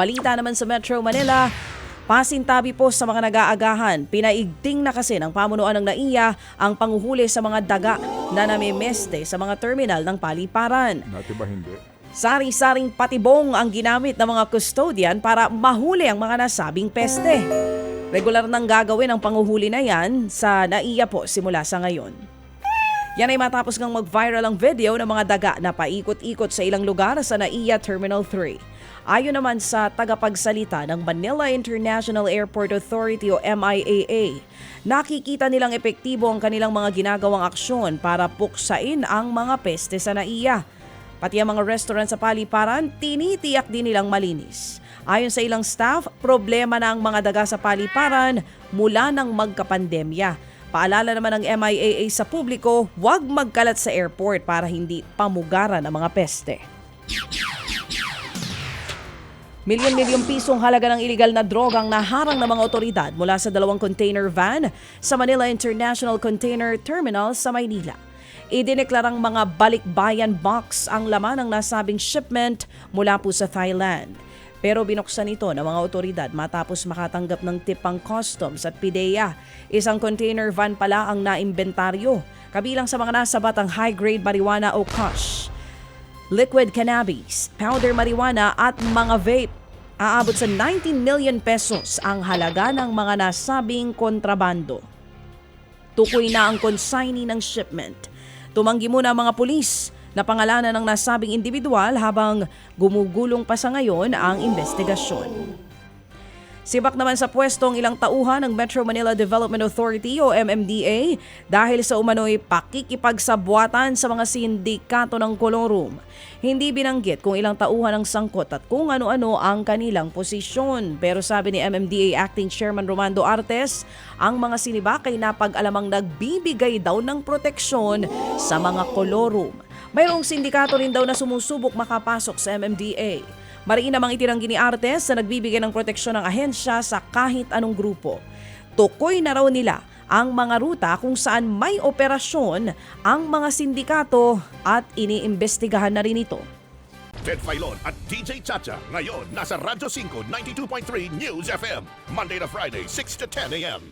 Balita naman sa Metro Manila, pasintabi po sa mga nag-aagahan. Pinaigting na kasi ng pamunuan ng NAIA ang panguhuli sa mga daga na namimeste sa mga terminal ng paliparan. Dati ba hindi? Sari-saring patibong ang ginamit ng mga custodian para mahuli ang mga nasabing peste. Regular nang gagawin ang panguhuli na yan sa NAIA po simula sa ngayon. Yan ay matapos ngang mag-viral ang video ng mga daga na paikot-ikot sa ilang lugar sa NAIA Terminal 3. Ayon naman sa tagapagsalita ng Manila International Airport Authority o MIAA, nakikita nilang epektibo ang kanilang mga ginagawang aksyon para puksain ang mga peste sa NAIA. Pati ang mga restaurant sa paliparan, tinitiyak din nilang malinis. Ayon sa ilang staff, problema na ang mga daga sa paliparan mula nang magkapandemya. Paalala naman ng MIAA sa publiko, huwag magkalat sa airport para hindi pamugaran ang mga peste. Milyon-milyong pisong halaga ng iligal na drogang naharang ng mga otoridad mula sa dalawang container van sa Manila International Container Terminal sa Maynila. Idineklarang mga balikbayan box ang laman ng nasabing shipment mula po sa Thailand. Pero binuksan ito ng mga otoridad matapos makatanggap ng tip ang customs at PIDEA. Isang container van pala ang naimbentaryo, kabilang sa mga nasabat ang high-grade marijuana o kush liquid cannabis, powder marijuana at mga vape. Aabot sa 19 million pesos ang halaga ng mga nasabing kontrabando. Tukoy na ang consignee ng shipment. Tumanggi muna ang mga pulis na pangalanan ng nasabing individual habang gumugulong pa sa ngayon ang investigasyon. Sibak naman sa pwesto ang ilang tauhan ng Metro Manila Development Authority o MMDA dahil sa umano'y pakikipagsabwatan sa mga sindikato ng kolorum. Hindi binanggit kung ilang tauhan ang sangkot at kung ano-ano ang kanilang posisyon. Pero sabi ni MMDA Acting Chairman Romando Artes, ang mga sinibak ay napag-alamang nagbibigay daw ng proteksyon sa mga kolorum. Mayroong sindikato rin daw na sumusubok makapasok sa MMDA. Mariin namang itinanggi ni Artes na nagbibigay ng proteksyon ng ahensya sa kahit anong grupo. Tukoy na raw nila ang mga ruta kung saan may operasyon ang mga sindikato at iniimbestigahan na rin ito. Ted Filon at DJ Chacha. Ngayon, nasa Radyo 5, 92.3 News FM. Monday to Friday, 6 to 10 a.m.